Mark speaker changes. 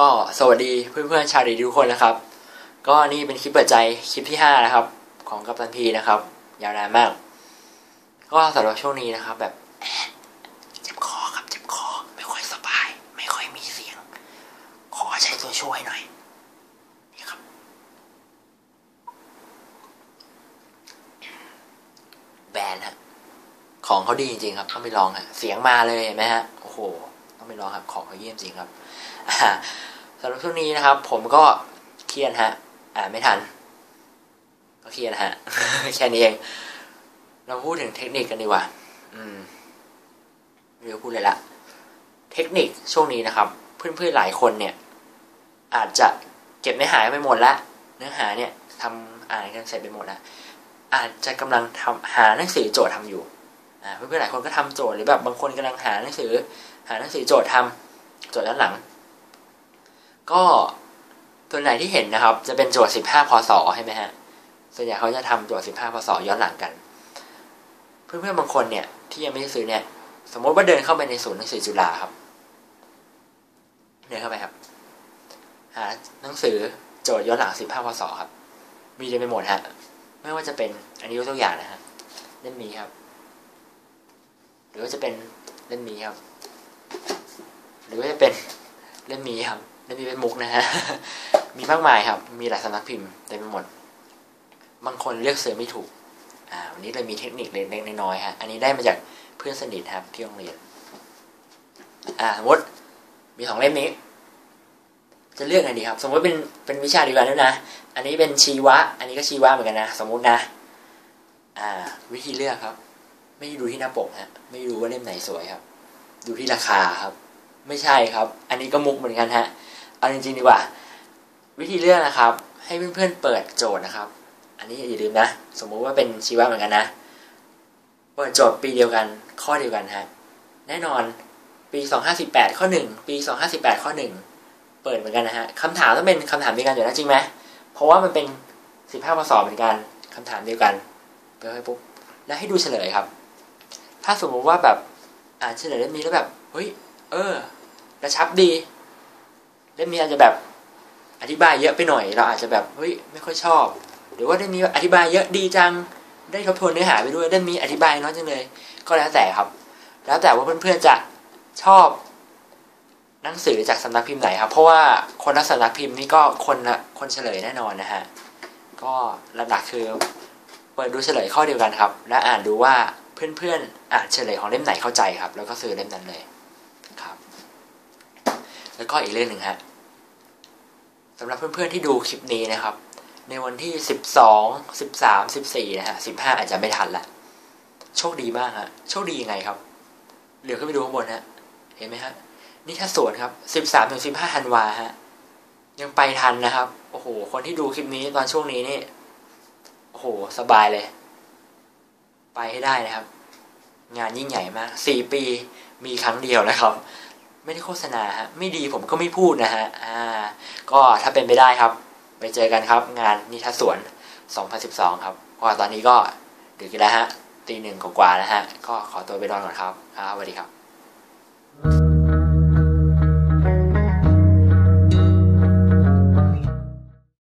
Speaker 1: ก็สวัสดีเพื่อนๆชาวดีทุกคนนะครับ ก็นี่เป็นคลิปเปิดใจคลิปที่5นะครับ ของกัปตันพีนะครับ ยาวนานมาก ก็สำหรับช่วงนี้นะครับ แบบเจ็บคอครับเจ็บคอไม่ค่อยสบาย ไม่ค่อยมีเสียง ขอใช้ตัวช่วยหน่อยนี่ครับ แบรนด์ฮะของเขาดีจริงๆครับต้องไปลองฮะเสียงมาเลยเห็นไหมฮะโอ้โหต้องไปลองครับของเขาเยี่ยมจริงครับ สำหรับช่วงนี้นะครับ ผมก็เครียดฮะ อ่านไม่ทัน ก็เครียดฮะ แค่นี้เอง เราพูดถึงเทคนิคกันดีกว่า อืมไม่รู้พูดเลยละเทคนิคช่วงนี้นะครับ เพื่อนๆหลายคนเนี่ย อาจจะเก็บเนื้อหาไปหมดละเนื้อหาเนี่ยทำอ่านกันเสร็จไปหมดละอาจจะกำลังทำหาหนังสือโจทย์ทำอยู่อ่าเพื่อนๆหลายคนก็ทำโจทย์หรือแบบบางคนกำลังหาหนังสือ หาหนังสือโจทย์ทำโจทย์ด้านหลัง ก็ตัวไหนที่เห็นนะครับ จะเป็นโจทย์15พศใช่ไหมฮะส่วนใหญ่เขาจะทำโจทย์15พศย้อนหลังกัน เพื่อนๆบางคนเนี่ย ที่ยังไม่ได้ซื้อเนี่ย สมมติว่าเดินเข้าไปในศูนย์หนังสือจุฬาครับเดินเข้าไปครับ หาหนังสือโจทย์ย้อนหลัง15พศครับ มีเต็มไปหมดฮะไม่ว่าจะเป็นอันนี้ยกตัวอย่างนะฮะเล่มนี้ครับ หรือว่าจะเป็นเล่มนี้ครับ หรือว่าจะเป็นเล่มนี้ครับ เล่มนี้เป็นมุกนะฮะ มีมากมายครับ มีหลายสำนักพิมพ์เต็มไปหมด บางคนเลือกซื้อไม่ถูก อ่า วันนี้เรามีเทคนิคเล็กๆน้อยๆฮะ อันนี้ได้มาจากเพื่อนสนิทครับที่โรงเรียน อ่า สมมติ มีสองเล่มนี้ จะเลือกไงดีครับ สมมติเป็น เป็นวิชาเดียวกันด้วยนะ อันนี้เป็นชีวะ อันนี้ก็ชีวะเหมือนกันนะ สมมตินะ อ่า วิธีเลือกครับ ไม่ดูที่หน้าปกฮะ ไม่รู้ว่าเล่มไหนสวยครับ ดูที่ราคาครับ ไม่ใช่ครับ อันนี้ก็มุกเหมือนกันฮะ เอาจริงๆดีกว่า วิธีเลือกนะครับ ให้เพื่อนๆเปิดโจทย์นะครับ อันนี้อย่าลืมนะ สมมุติว่าเป็นชีวะเหมือนกันนะ เปิดโจทย์ปีเดียวกันข้อเดียวกันฮะแน่นอนปี2518ข้อ1ปี2518ข้อ1เปิดเหมือนกันนะฮะคำถามต้องเป็นคำถามเดียวกันอยู่แล้วจริงไหมเพราะว่ามันเป็น15พศเหมือนกันคำถามเดียวกันเปิดให้ปุ๊บแล้วให้ดูเฉลยครับ ถ้าสมมุติว่าแบบอ่านเฉลยเล่มนี้แล้วแบบเฮ้ยเออ กระชับดี เล่มนี้อาจจะแบบอธิบายเยอะไปหน่อย เราอาจจะแบบเฮ้ยไม่ค่อยชอบ หรือว่าเล่มนี้อธิบายเยอะดีจัง ได้ทบทวนเนื้อหาไปด้วยเล่มนี้อธิบายน้อยจังเลย ก็แล้วแต่ครับ แล้วแต่ว่าเพื่อนๆจะชอบหนังสือจากสำนักพิมพ์ไหนครับ เพราะว่าคนละสำนักพิมพ์นี่ก็คนละคนเฉลยแน่นอนนะฮะ ก็หลักๆคือเปิดดูเฉลยข้อเดียวกันครับ และอ่านดูว่าเพื่อนๆอ่านเฉลยของเล่มไหนเข้าใจครับ แล้วก็ซื้อเล่มนั้นเลย แล้วก็อีกเรื่องหนึ่งฮะสำหรับเพื่อนๆที่ดูคลิปนี้นะครับ ในวันที่สิบสองสิบสามสิบสี่นะฮะสิบห้าอาจจะไม่ทันละโชคดีมากฮะโชคดียังไงครับ เหลือขึ้นไปดูข้างบนฮะเห็นไหมฮะนี่ถ้าสวนครับสิบสามถึงสิบห้าธันวาฮะยังไปทันนะครับ โอ้โห คนที่ดูคลิปนี้ตอนช่วงนี้นี่ โอ้โห สบายเลย ไปให้ได้นะครับ งานยิ่งใหญ่มากสี่ปีมีครั้งเดียวนะครับ ไม่ได้โฆษณาฮะไม่ดีผมก็ไม่พูดนะฮะอ่าก็ถ้าเป็นไปได้ครับ ไปเจอกันครับ งานนิทรรศสวน 2012 ครับก็ตอนนี้ก็ดึกแล้วฮะตีหนึ่งกว่าๆนะฮะ ก็ขอตัวไปนอนก่อนครับครับสวัสดีครับ